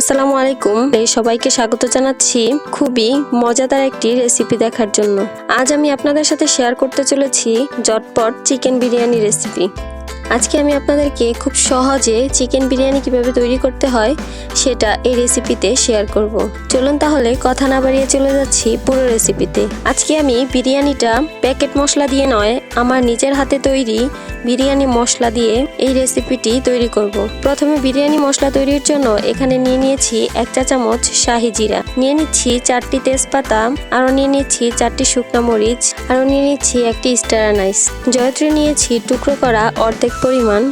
আসসালামু আলাইকুম। এই সবাইকে স্বাগত জানাচ্ছি খুবই মজাদার একটি রেসিপি দেখার জন্য। আজ আমি আপনাদের সাথে শেয়ার করতে চলেছি জটপট চিকেন বিরিয়ানি রেসিপি আজকে আমি আপনাদেরকে খুব সহজে চিকেন বিরিয়ানি কীভাবে তৈরি করতে হয়, সেটা এই রেসিপিতে শেয়ার করব। চলুন তাহলে কথা না বাড়িয়ে চলে যাচ্ছি পুরো রেসিপিতে আজকে আমি বিরিয়ানিটা প্যাকেট মশলা দিয়ে নয় আমার নিজের হাতে তৈরি বিরিয়ানি মশলা দিয়ে এই রেসিপিটি তৈরি করব। প্রথমে বিরিয়ানি মশলা তৈরির জন্য এখানে নিয়ে নিয়েছি এক চা চামচ শাহি জিরা। নিয়ে নিচ্ছি চারটি তেজপাতা, আরও নিয়ে নিচ্ছি চারটি শুকনো মরিচ, আরও নিয়ে নিচ্ছি একটি স্টারানাইস জয়ত্রী নিয়েছি টুকরো করা অর্ধেক পরিমাণ,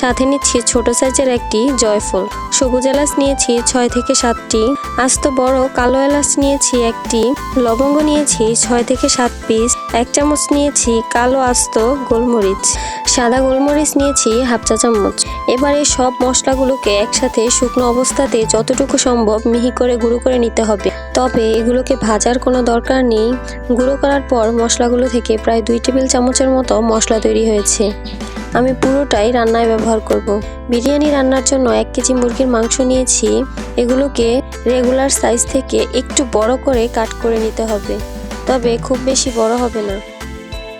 সাথে নিচ্ছি ছোট সাইজের একটি জয়ফল। সবুজ এলাচ নিয়েছি ছয় থেকে সাতটি, আস্ত বড় কালো এলাচ নিয়েছি একটি, লবঙ্গ নিয়েছি ছয় থেকে সাত পিস এক চামচ নিয়েছি কালো আস্ত গোলমরিচ, সাদা গোলমরিচ নিয়েছি হাফ চা চামচ। এবার সব মশলাগুলোকে একসাথে শুকনো অবস্থাতে যতটুকু সম্ভব মিহি করে গুঁড়ো করে নিতে হবে। তবে এগুলোকে ভাজার কোনো দরকার নেই। গুঁড়ো করার পর মশলাগুলো থেকে প্রায় দুই টেবিল চামচের মতো মশলা তৈরি হয়েছে। আমি পুরোটাই রান্নায় ব্যবহার করব। বিরিয়ানি রান্নার জন্য এক কেজি মুরগির মাংস নিয়েছি। এগুলোকে রেগুলার সাইজ থেকে একটু বড় করে কাট করে নিতে হবে। তবে খুব বেশি বড় হবে না।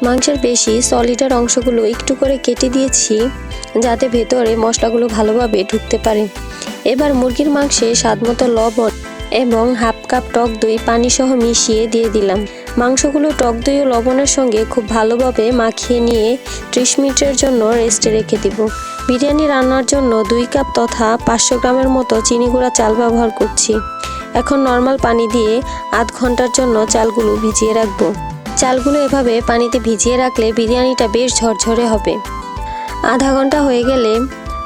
মাংসের বেশি সলিডার অংশগুলো একটু করে কেটে দিয়েছি, যাতে ভেতরে মশলাগুলো ভালোভাবে ঢুকতে পারে। এবার মুরগির মাংসে স্বাদমতো লবণ এবং হাফ কাপ টক দই পানি সহ মিশিয়ে দিয়ে দিলাম। মাংসগুলো টক দই ও লবণের সঙ্গে খুব ভালোভাবে মাখিয়ে নিয়ে ত্রিশ মিনিটের জন্য রেস্টে রেখে দিব। বিরিয়ানি রান্নার জন্য দুই কাপ তথা পাঁচশো গ্রামের মতো চিনি গুঁড়া চাল ব্যবহার করছি। এখন নর্মাল পানি দিয়ে আধ ঘণ্টার জন্য চালগুলো ভিজিয়ে রাখব। চালগুলো এভাবে পানিতে ভিজিয়ে রাখলে বিরিয়ানিটা বেশ ঝরঝরে হবে। আধা ঘণ্টা হয়ে গেলে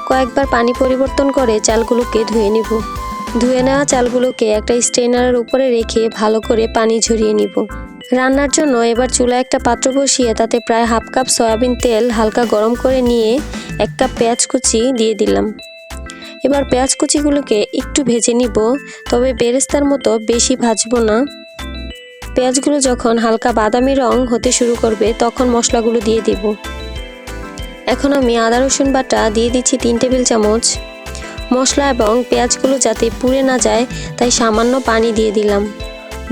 কয়েকবার পানি পরিবর্তন করে চালগুলোকে ধুয়ে নিব। ধুয়ে নেওয়া চালগুলোকে একটা স্ট্রেনারের উপরে রেখে ভালো করে পানি ঝরিয়ে নিব। রান্নার জন্য এবার চুলায় একটা পাত্র বসিয়ে তাতে প্রায় হাফ কাপ সয়াবিন তেল হালকা গরম করে নিয়ে এক কাপ পেঁয়াজ কুচি দিয়ে দিলাম। এবার পেঁয়াজ কুচিগুলোকে একটু ভেজে নিব, তবে বেরেস্তার মতো বেশি ভাজবো না। পেঁয়াজগুলো যখন হালকা বাদামি রং হতে শুরু করবে, তখন মশলাগুলো দিয়ে দিব। এখন আমি আদা, রসুন বাটা দিয়ে দিচ্ছি তিন টেবিল চামচ। মশলা এবং পেঁয়াজগুলো যাতে পুড়ে না যায়, তাই সামান্য পানি দিয়ে দিলাম।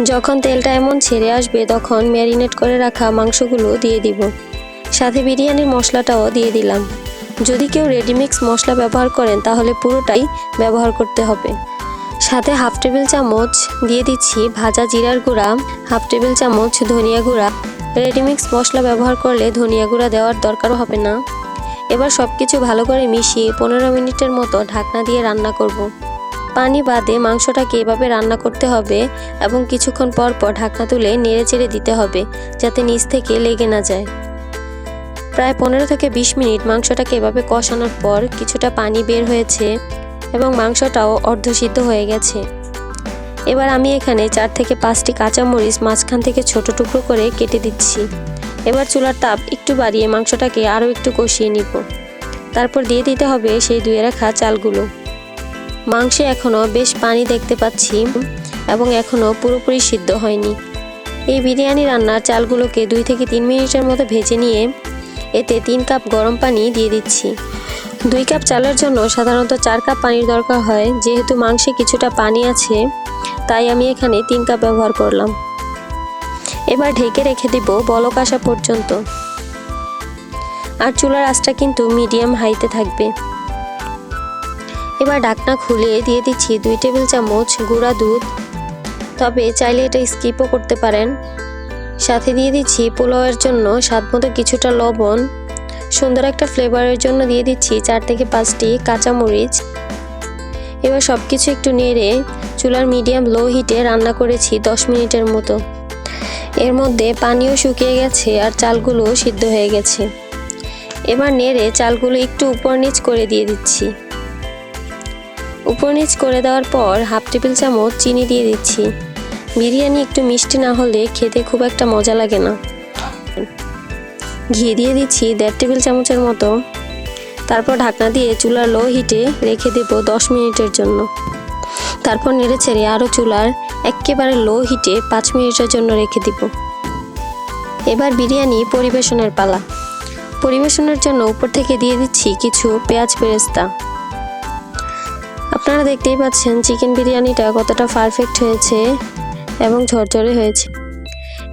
যখন তেলটা এমন ছেড়ে আসবে, তখন ম্যারিনেট করে রাখা মাংসগুলো দিয়ে দিব। সাথে বিরিয়ানির মশলাটাও দিয়ে দিলাম। যদি কেউ রেডিমিক্স মশলা ব্যবহার করেন, তাহলে পুরোটাই ব্যবহার করতে হবে। সাথে হাফ টেবিল চামচ দিয়ে দিচ্ছি ভাজা জিরার গুঁড়া, হাফ টেবিল চামচ ধনিয়া গুঁড়া। রেডিমিক্স মশলা ব্যবহার করলে ধনিয়া গুঁড়া দেওয়ার দরকারও হবে না। এবার সব কিছু ভালো করে মিশিয়ে পনেরো মিনিটের মতো ঢাকনা দিয়ে রান্না করব। পানি বাদে মাংসটাকে এভাবে রান্না করতে হবে এবং কিছুক্ষণ পর পর ঢাকনা তুলে নেড়ে চেড়ে দিতে হবে, যাতে নিচ থেকে লেগে না যায়। প্রায় পনেরো থেকে বিশ মিনিট মাংসটাকে এভাবে কষানোর পর কিছুটা পানি বের হয়েছে এবং মাংসটাও অর্ধসিদ্ধ হয়ে গেছে। এবার আমি এখানে চার থেকে পাঁচটি কাঁচামরিচ মাঝখান থেকে ছোট টুকরো করে কেটে দিচ্ছি। এবার চুলার তাপ একটু বাড়িয়ে মাংসটাকে আরও একটু কষিয়ে নিব। তারপর দিয়ে দিতে হবে সেই ধুয়ে রাখা চালগুলো। মাংসে এখনও বেশ পানি দেখতে পাচ্ছি এবং এখনও পুরোপুরি সিদ্ধ হয়নি। এই বিরিয়ানি রান্নার চালগুলোকে দুই থেকে তিন মিনিটের মতো ভেজে নিয়ে এতে তিন কাপ গরম পানি দিয়ে দিচ্ছি। দুই কাপ চালের জন্য সাধারণত চার কাপ পানির দরকার হয়। যেহেতু মাংসে কিছুটা পানি আছে, তাই আমি এখানে তিন কাপ ব্যবহার করলাম। এবার ঢেকে রেখে দিব বলক আসা পর্যন্ত। আর চুলার আঁচটা কিন্তু মিডিয়াম হাইতে থাকবে। এবার ঢাকনা খুলে দিয়ে দিচ্ছি দুই টেবিল চামচ গুঁড়া দুধ। তবে চাইলে এটা স্কিপও করতে পারেন। সাথে দিয়ে দিচ্ছি পোলাওয়ের জন্য স্বাদ মতো কিছুটা লবণ, সুন্দর একটা ফ্লেভারের জন্য দিয়ে দিচ্ছি চার থেকে পাঁচটি কাঁচামরিচ। এবার সব কিছু একটু নেড়ে চুলার মিডিয়াম লো হিটে রান্না করেছি দশ মিনিটের মতো। এর মধ্যে পানিও শুকিয়ে গেছে আর চালগুলো সিদ্ধ হয়ে গেছে। এবার নেড়ে চালগুলো একটু উপর নিচ করে দিয়ে দিচ্ছি। উপর নিচ করে দেওয়ার পর হাফ টেবিল চামচ চিনি দিয়ে দিচ্ছি। বিরিয়ানি একটু মিষ্টি না হলে খেতে খুব একটা মজা লাগে না। ঘি দিয়ে দিচ্ছি দেড় টেবিল চামচের মতো। তারপর ঢাকনা দিয়ে চুলার লো হিটে রেখে দেব দশ মিনিটের জন্য। তারপর নেড়ে ছেড়ে আরও চুলার একেবারে লো হিটে পাঁচ মিনিটের জন্য রেখে দিব। এবার বিরিয়ানি পরিবেশনের পালা। পরিবেশনের জন্য উপর থেকে দিয়ে দিচ্ছি কিছু পেঁয়াজ বেরেস্তা। আপনারা দেখতেই পাচ্ছেন, চিকেন বিরিয়ানিটা কতটা পারফেক্ট হয়েছে। এবং ঝরঝরে হয়েছে।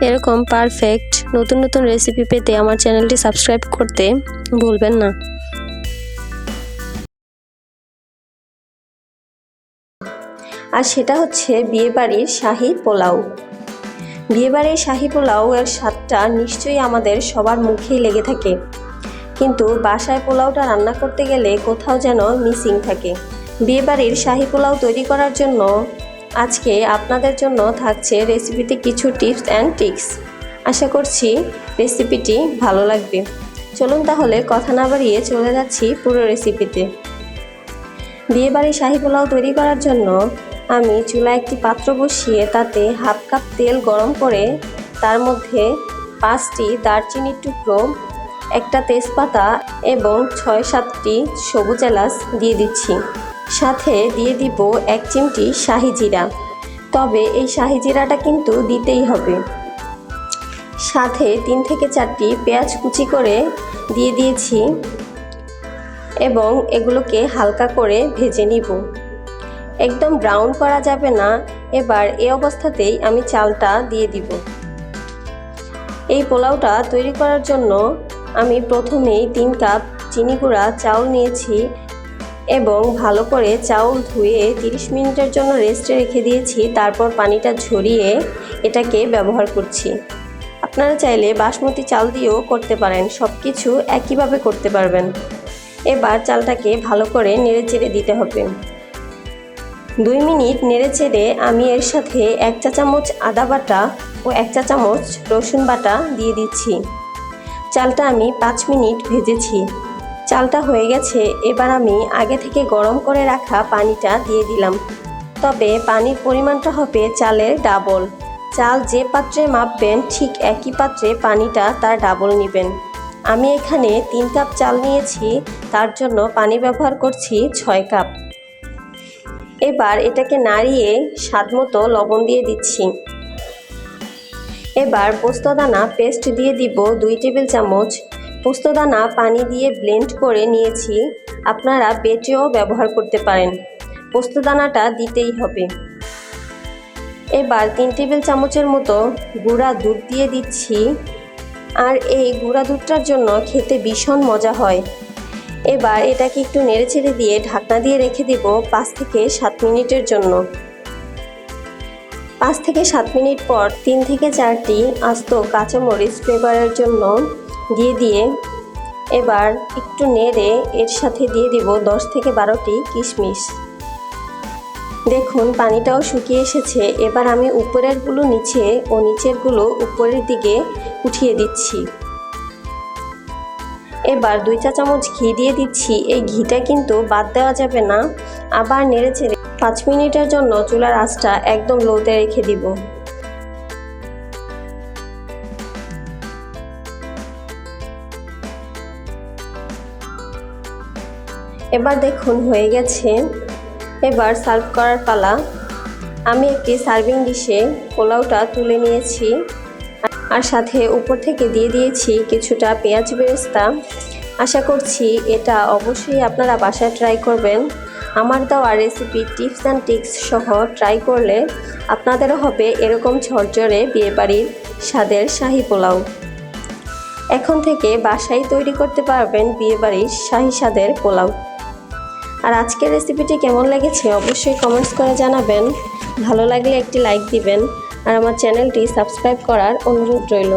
এরকম পারফেক্ট নতুন নতুন রেসিপি পেতে আমার চ্যানেলটি সাবস্ক্রাইব করতে ভুলবেন না। আর সেটা হচ্ছে বিয়েবাড়ির শাহি পোলাও। বিয়েবাড়ির শাহি পোলাও এর স্বাদটা নিশ্চয়ই আমাদের সবার মুখেই লেগে থাকে। কিন্তু বাসায় পোলাওটা রান্না করতে গেলে কোথাও যেন মিসিং থাকে। বিয়েবাড়ির শাহি পোলাও তৈরি করার জন্য আজকে আপনাদের জন্য থাকছে রেসিপিতে কিছু টিপস অ্যান্ড ট্রিক্স আশা করছি রেসিপিটি ভালো লাগবে। চলুন তাহলে কথা না বাড়িয়ে চলে যাচ্ছি পুরো রেসিপিতে বিয়েবাড়ি শাহি পোলাও তৈরি করার জন্য আমি চুলায় একটি পাত্র বসিয়ে তাতে হাফ কাপ তেল গরম করে তার মধ্যে পাঁচটি দারচিনির টুকরো, একটা তেজপাতা এবং ছয় সাতটি সবুজ এলাচ দিয়ে দিচ্ছি। সাথে দিয়ে দিব এক চিমটি শাহি জিরা। তবে এই শাহি জিরাটা কিন্তু দিতেই হবে। সাথে তিন থেকে চারটি পেঁয়াজ কুচি করে দিয়ে দিয়েছি এবং এগুলোকে হালকা করে ভেজে নিব। একদম ব্রাউন করা যাবে না, এবার এ অবস্থাতেই আমি চালটা দিয়ে দিব। এই পোলাওটা তৈরি করার জন্য আমি প্রথমেই তিন কাপ চিনি গুঁড়া চাউল নিয়েছি এবং ভালো করে চাউল ধুয়ে 30 মিনিটের জন্য রেস্টে রেখে দিয়েছি। তারপর পানিটা ঝরিয়ে এটাকে ব্যবহার করছি। আপনারা চাইলে বাসমতি চাল দিয়েও করতে পারেন। সব কিছু একইভাবে করতে পারবেন। এবার চালটাকে ভালো করে নেড়ে চেড়ে দিতে হবে। দুই মিনিট নেড়ে চেড়ে আমি এর সাথে এক চা চামচ আদা বাটা ও এক চা চামচ রসুন বাটা দিয়ে দিচ্ছি। চালটা আমি পাঁচ মিনিট ভেজেছি। চালটা হয়ে গেছে, এবার আমি আগে থেকে গরম করে রাখা পানিটা দিয়ে দিলাম। তবে পানির পরিমাণটা হবে চালের ডাবল। চাল যে পাত্রে মাপবেন, ঠিক একই পাত্রে পানিটা তার ডাবল নেবেন। আমি এখানে তিন কাপ চাল নিয়েছি, তার জন্য পানি ব্যবহার করছি ছয় কাপ। এবার এটাকে নাড়িয়ে স্বাদ মতো লবণ দিয়ে দিচ্ছি। এবার পোস্তদানা পেস্ট দিয়ে দিব দুই টেবিল চামচ পোস্তদানা পানি দিয়ে ব্লেন্ড করে নিয়েছি। আপনারা বেটেও ব্যবহার করতে পারেন। পোস্তদানাটা দিতেই হবে। এবার তিন টেবিল চামচের মতো গুঁড়া দুধ দিয়ে দিচ্ছি। আর এই গুঁড়া দুধটার জন্য খেতে ভীষণ মজা হয়। এবার এটাকে একটু নেড়ে ছেড়ে দিয়ে ঢাকনা দিয়ে রেখে দিব পাঁচ থেকে সাত মিনিটের জন্য। পাঁচ থেকে সাত মিনিট পর তিন থেকে চারটি আস্ত কাঁচামরিচ ফ্লেভারের জন্য দিয়ে দিয়ে এবার একটু নেড়ে এর সাথে দিয়ে দিব দশ থেকে বারোটি কিশমিশ। দেখুন, পানিটাও শুকিয়ে এসেছে। এবার আমি উপরেরগুলো নিচে ও নিচেরগুলো উপরের দিকে উঠিয়ে দিচ্ছি। এবার দুই চা চামচ ঘি দিয়ে দিচ্ছি। এই ঘিটা কিন্তু বাদ দেওয়া যাবে না। আবার নেড়ে ছেড়ে পাঁচ মিনিটের জন্য চুলার আঁচটা একদম লোতে রেখে দিব। এবার দেখুন, হয়ে গেছে। এবার সার্ভ করার পালা। আমি একটি সার্ভিং ডিশে পোলাওটা তুলে নিয়েছি। আর সাথে উপর থেকে দিয়ে দিয়েছি কিছুটা পেঁয়াজ বেরেস্তা। আশা করছি এটা অবশ্যই আপনারা বাসায় ট্রাই করবেন। আমার দেওয়া রেসিপি টিপস অ্যান্ড টিক্স সহ ট্রাই করলে আপনাদেরও হবে এরকম ঝরঝরে বিয়েবাড়ির স্বাদের শাহি পোলাও। এখন থেকে বাসায় তৈরি করতে পারবেন বিয়েবাড়ির শাহি স্বাদের পোলাও। আর আজকের রেসিপিটি কেমন লেগেছে অবশ্যই কমেন্টস করে জানাবেন। ভালো লাগলে একটি লাইক দিবেন। আর আমার চ্যানেলটি সাবস্ক্রাইব করার অনুরোধ রইল।